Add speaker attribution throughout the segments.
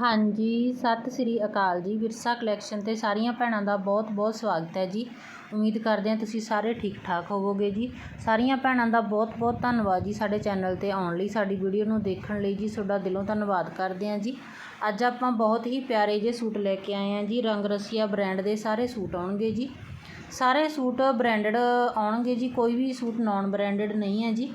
Speaker 1: ਹਾਂਜੀ, ਸਤਿ ਸ੍ਰੀ ਅਕਾਲ ਜੀ। ਵਿਰਸਾ ਕਲੈਕਸ਼ਨ ਤੇ ਸਾਰੀਆਂ ਭੈਣਾਂ ਦਾ ਬਹੁਤ ਬਹੁਤ ਸਵਾਗਤ ਹੈ ਜੀ। ਉਮੀਦ ਕਰਦੇ ਹਾਂ ਤੁਸੀਂ ਸਾਰੇ ਠੀਕ ਠਾਕ ਹੋਵੋਗੇ ਜੀ। ਸਾਰੀਆਂ ਭੈਣਾਂ ਦਾ ਬਹੁਤ ਬਹੁਤ ਧੰਨਵਾਦ ਜੀ ਸਾਡੇ ਚੈਨਲ ਤੇ ਆਉਣ ਲਈ, ਸਾਡੀ ਵੀਡੀਓ ਨੂੰ ਦੇਖਣ ਲਈ ਜੀ। ਤੁਹਾਡਾ ਦਿਲੋਂ ਧੰਨਵਾਦ ਕਰਦੇ ਹਾਂ ਜੀ। ਅੱਜ ਆਪਾਂ ਬਹੁਤ ਹੀ ਪਿਆਰੇ ਜਿਹੇ ਸੂਟ ਲੈ ਕੇ ਆਏ ਹਾਂ ਜੀ। ਰੰਗ ਰਸੀਆ ਬ੍ਰਾਂਡ ਦੇ ਸਾਰੇ ਸੂਟ ਆਉਣਗੇ ਜੀ। ਸਾਰੇ ਸੂਟ ਬ੍ਰਾਂਡਡ ਆਉਣਗੇ ਜੀ। ਕੋਈ ਵੀ ਸੂਟ ਨਾਨ ਬ੍ਰਾਂਡਡ ਨਹੀਂ ਹੈ ਜੀ।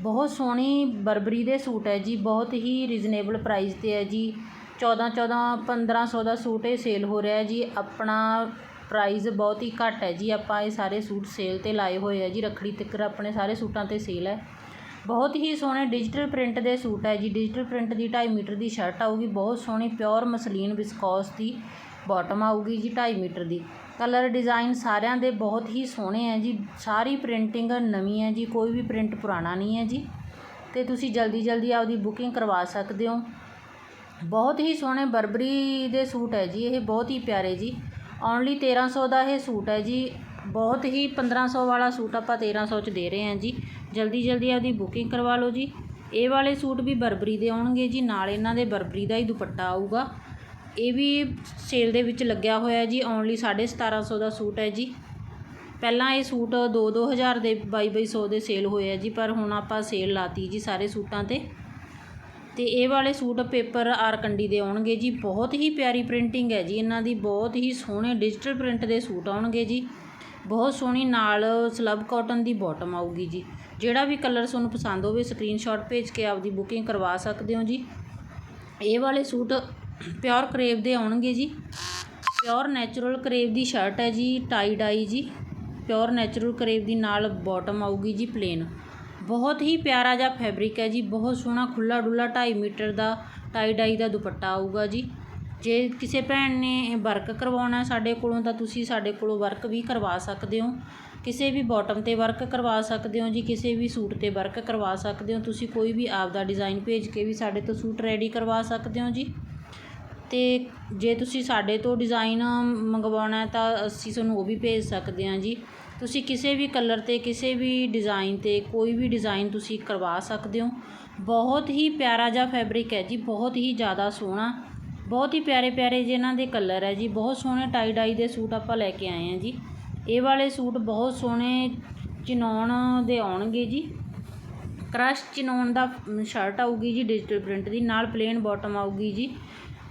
Speaker 1: ਬਹੁਤ ਸੋਹਣੀ ਬਰਬਰੀ ਦੇ ਸੂਟ ਹੈ ਜੀ। ਬਹੁਤ ਹੀ ਰੀਜ਼ਨੇਬਲ ਪ੍ਰਾਈਸ ਤੇ ਹੈ ਜੀ। ਚੌਦਾਂ ਚੌਦਾਂ, ਪੰਦਰਾਂ ਸੌ ਦਾ ਸੂਟ ਇਹ ਸੇਲ ਹੋ ਰਿਹਾ ਜੀ। ਆਪਣਾ ਪ੍ਰਾਈਜ਼ ਬਹੁਤ ਹੀ ਘੱਟ ਹੈ ਜੀ। ਆਪਾਂ ਇਹ ਸਾਰੇ ਸੂਟ ਸੇਲ 'ਤੇ ਲਾਏ ਹੋਏ ਆ ਜੀ। ਰੱਖੜੀ ਤੱਕ ਆਪਣੇ ਸਾਰੇ ਸੂਟਾਂ 'ਤੇ ਸੇਲ ਹੈ। ਬਹੁਤ ਹੀ ਸੋਹਣੇ ਡਿਜੀਟਲ ਪ੍ਰਿੰਟ ਦੇ ਸੂਟ ਹੈ ਜੀ। ਡਿਜੀਟਲ ਪ੍ਰਿੰਟ ਦੀ 2.5 ਮੀਟਰ ਦੀ ਸ਼ਰਟ ਆਊਗੀ। ਬਹੁਤ ਸੋਹਣੀ ਪਿਓਰ ਮਸਲੀਨ ਵਿਸਕੋਸ ਦੀ ਬਾਟਮ ਆਊਗੀ ਜੀ 2.5 ਮੀਟਰ ਦੀ। ਕਲਰ ਡਿਜ਼ਾਈਨ ਸਾਰਿਆਂ ਦੇ ਬਹੁਤ ਹੀ ਸੋਹਣੇ ਹੈ ਜੀ। ਸਾਰੀ ਪ੍ਰਿੰਟਿੰਗ ਨਵੀਂ ਹੈ ਜੀ। ਕੋਈ ਵੀ ਪ੍ਰਿੰਟ ਪੁਰਾਣਾ ਨਹੀਂ ਹੈ ਜੀ। ਤੇ ਤੁਸੀਂ ਜਲਦੀ ਜਲਦੀ ਆਪਦੀ ਬੁਕਿੰਗ ਕਰਵਾ ਸਕਦੇ ਹੋ। ਬਹੁਤ ਹੀ ਸੋਹਣੇ ਬਰਬਰੀ ਦੇ ਸੂਟ ਹੈ ਜੀ, ਇਹ ਬਹੁਤ ਹੀ ਪਿਆਰੇ ਜੀ। ਓਨਲੀ 1300 ਦਾ ਇਹ ਸੂਟ ਹੈ ਜੀ। ਬਹੁਤ ਹੀ 1500 ਵਾਲਾ ਸੂਟ ਆਪਾਂ 1300 ਚ ਦੇ ਰਹੇ ਹਾਂ ਜੀ। ਜਲਦੀ ਜਲਦੀ ਆਪਦੀ ਬੁਕਿੰਗ ਕਰਵਾ ਲਓ ਜੀ। ਇਹ ਵਾਲੇ ਸੂਟ ਵੀ ਬਰਬਰੀ ਦੇ ਆਉਣਗੇ ਜੀ, ਨਾਲ ਇਹਨਾਂ ਦੇ ਬਰਬਰੀ ਦਾ ਹੀ ਦੁਪੱਟਾ ਆਊਗਾ। ਇਹ ਵੀ ਸੇਲ ਦੇ ਵਿੱਚ ਲੱਗਿਆ ਹੋਇਆ ਜੀ, ਓਨਲੀ 1750 ਦਾ ਸੂਟ ਹੈ ਜੀ। ਪਹਿਲਾਂ ਇਹ ਸੂਟ 2-2000 ਦੇ 2200 ਦੇ ਸੇਲ ਹੋਏ ਆ ਜੀ, ਪਰ ਹੁਣ ਆਪਾਂ ਸੇਲ ਲਾਤੀ ਜੀ ਸਾਰੇ ਸੂਟਾਂ ਤੇ। ਤੇ ਇਹ ਵਾਲੇ ਸੂਟ ਪੇਪਰ ਆਰ ਕੰਡੀ ਦੇ ਆਉਣਗੇ ਜੀ। ਬਹੁਤ ਹੀ ਪਿਆਰੀ ਪ੍ਰਿੰਟਿੰਗ ਹੈ ਜੀ ਇਹਨਾਂ ਦੀ। ਬਹੁਤ ਹੀ ਸੋਹਣੇ ਡਿਜੀਟਲ ਪ੍ਰਿੰਟ ਦੇ ਸੂਟ ਆਉਣਗੇ ਜੀ। ਬਹੁਤ ਸੋਹਣੀ ਨਾਲ ਸਲਬ ਕਾਟਨ ਦੀ ਬਾਟਮ ਆਊਗੀ ਜੀ। ਜਿਹੜਾ ਵੀ ਕਲਰ ਤੁਹਾਨੂੰ ਪਸੰਦ ਹੋਵੇ ਸਕਰੀਨਸ਼ਾਟ ਭੇਜ ਕੇ ਆਪਦੀ ਬੁਕਿੰਗ ਕਰਵਾ ਸਕਦੇ ਹੋ ਜੀ। ਇਹ ਵਾਲੇ ਸੂਟ ਪਿਓਰ ਕਰੇਵ ਦੇ ਆਉਣਗੇ ਜੀ। ਪਿਓਰ ਨੈਚੁਰਲ ਕਰੇਵ ਦੀ ਸ਼ਰਟ ਹੈ ਜੀ ਟਾਈ ਡਾਈ ਜੀ। ਪਿਓਰ ਨੈਚੁਰਲ ਕਰੇਵ ਦੀ ਨਾਲ ਬਾਟਮ ਆਊਗੀ ਜੀ ਪਲੇਨ ਬਹੁਤ ਹੀ ਪਿਆਰਾ ਜਿਹਾ ਫੈਬਰਿਕ ਹੈ ਜੀ। ਬਹੁਤ ਸੋਹਣਾ ਖੁੱਲਾ ਡੁੱਲਾ 2.5 ਮੀਟਰ ਦਾ ਟਾਈ ਡਾਈ ਦਾ ਦੁਪੱਟਾ ਆਊਗਾ ਜੀ। ਜੇ ਕਿਸੇ ਭੈਣ ਨੇ ਵਰਕ ਕਰਵਾਉਣਾ ਸਾਡੇ ਕੋਲੋਂ, ਤਾਂ ਤੁਸੀਂ ਸਾਡੇ ਕੋਲੋਂ ਵਰਕ ਵੀ ਕਰਵਾ ਸਕਦੇ ਹੋ। ਕਿਸੇ ਵੀ ਬਾਟਮ ਤੇ ਵਰਕ ਕਰਵਾ ਸਕਦੇ ਹੋ ਜੀ, ਕਿਸੇ ਵੀ ਸੂਟ ਤੇ ਵਰਕ ਕਰਵਾ ਸਕਦੇ ਹੋ। ਤੁਸੀਂ ਕੋਈ ਵੀ ਆਪ ਦਾ ਡਿਜ਼ਾਈਨ ਭੇਜ ਕੇ ਵੀ ਸਾਡੇ ਤੋਂ ਸੂਟ ਰੈਡੀ ਕਰਵਾ ਸਕਦੇ ਹੋ ਜੀ। ਤੇ ਜੇ ਤੁਸੀਂ ਸਾਡੇ ਤੋਂ ਡਿਜ਼ਾਇਨ ਮੰਗਵਾਉਣਾ ਤਾਂ ਅਸੀਂ ਤੁਹਾਨੂੰ ਉਹ ਵੀ ਭੇਜ ਸਕਦੇ ਹਾਂ ਜੀ। ਤੁਸੀਂ ਕਿਸੇ ਵੀ ਕਲਰ ਤੇ, ਕਿਸੇ ਵੀ ਡਿਜ਼ਾਇਨ ਤੇ ਕੋਈ ਵੀ ਡਿਜ਼ਾਇਨ ਤੁਸੀਂ ਕਰਵਾ ਸਕਦੇ ਹੋ। ਬਹੁਤ ਹੀ ਪਿਆਰਾ ਜਿਹਾ ਫੈਬਰਿਕ ਹੈ ਜੀ, ਬਹੁਤ ਹੀ ਜ਼ਿਆਦਾ ਸੋਹਣਾ। ਬਹੁਤ ਹੀ ਪਿਆਰੇ ਪਿਆਰੇ ਜਿਹੇ ਇਹਨਾਂ ਦੇ ਕਲਰ ਹੈ ਜੀ। ਬਹੁਤ ਸੋਹਣੇ ਟਾਈ ਡਾਈ ਦੇ ਸੂਟ ਆਪਾਂ ਲੈ ਕੇ ਆਏ ਹਾਂ ਜੀ। ਇਹ ਵਾਲੇ ਸੂਟ ਬਹੁਤ ਸੋਹਣੇ ਚਿਨੌਣ ਦੇ ਆਉਣਗੇ ਜੀ। ਕ੍ਰਸ਼ ਚਿਨੌਣ ਦਾ ਸ਼ਰਟ ਆਊਗੀ ਜੀ ਡਿਜੀਟਲ ਪ੍ਰਿੰਟ ਦੀ। ਨਾਲ ਪਲੇਨ ਬਾਟਮ ਆਊਗੀ ਜੀ।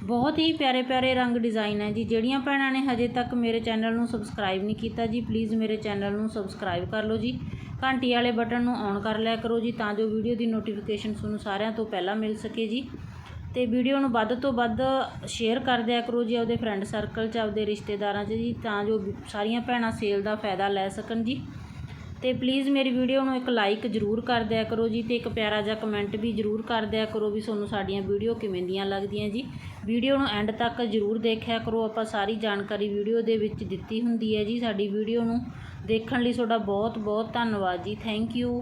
Speaker 1: ਬਹੁਤ ਹੀ ਪਿਆਰੇ ਪਿਆਰੇ ਰੰਗ ਡਿਜ਼ਾਈਨ ਹੈ ਜੀ। ਜਿਹੜੀਆਂ ਭੈਣਾਂ ਨੇ ਹਜੇ ਤੱਕ ਮੇਰੇ ਚੈਨਲ ਨੂੰ ਸਬਸਕ੍ਰਾਈਬ ਨਹੀਂ ਕੀਤਾ ਜੀ ਪਲੀਜ਼ ਮੇਰੇ ਚੈਨਲ ਨੂੰ ਸਬਸਕ੍ਰਾਈਬ ਕਰ ਲਓ ਜੀ। ਘੰਟੀ ਵਾਲੇ ਬਟਨ ਨੂੰ ਔਨ ਕਰ ਲਿਆ ਕਰੋ ਜੀ, ਤਾਂ ਜੋ ਵੀਡੀਓ ਦੀ ਨੋਟੀਫਿਕੇਸ਼ਨ ਤੁਹਾਨੂੰ ਸਾਰਿਆਂ ਤੋਂ ਪਹਿਲਾਂ ਮਿਲ ਸਕੇ ਜੀ। ਤੇ ਵੀਡੀਓ ਨੂੰ ਵੱਧ ਤੋਂ ਵੱਧ ਸ਼ੇਅਰ ਕਰ ਦਿਆ ਕਰੋ ਜੀ ਆਪਦੇ ਫਰੈਂਡ ਸਰਕਲ 'ਚ, ਆਪਦੇ ਰਿਸ਼ਤੇਦਾਰਾਂ 'ਚ ਜੀ, ਤਾਂ ਜੋ ਸਾਰੀਆਂ ਭੈਣਾਂ ਸੇਲ ਦਾ ਫਾਇਦਾ ਲੈ ਸਕਣ ਜੀ। ਤੇ ਪਲੀਜ਼ ਮੇਰੀ ਵੀਡੀਓ ਨੂੰ ਇੱਕ ਲਾਈਕ ਜ਼ਰੂਰ ਕਰ ਦਿਆ ਕਰੋ ਜੀ ਤੇ ਇੱਕ ਪਿਆਰਾ ਜਿਹਾ ਕਮੈਂਟ ਵੀ ਜ਼ਰੂਰ ਕਰ ਦਿਆ ਕਰੋ ਵੀ ਤੁਹਾਨੂੰ ਸਾਡੀਆਂ ਵੀਡੀਓ ਕਿਵੇਂ ਦੀਆਂ ਲੱਗਦੀਆਂ ਜੀ। ਵੀਡੀਓ ਨੂੰ ਐਂਡ ਤੱਕ ਜ਼ਰੂਰ ਦੇਖਿਆ ਕਰੋ। ਆਪਾਂ ਸਾਰੀ ਜਾਣਕਾਰੀ ਵੀਡੀਓ ਦੇ ਵਿੱਚ ਦਿੱਤੀ ਹੁੰਦੀ ਹੈ ਜੀ। ਸਾਡੀ ਵੀਡੀਓ ਨੂੰ ਦੇਖਣ ਲਈ ਤੁਹਾਡਾ ਬਹੁਤ ਬਹੁਤ ਧੰਨਵਾਦ ਜੀ। Thank you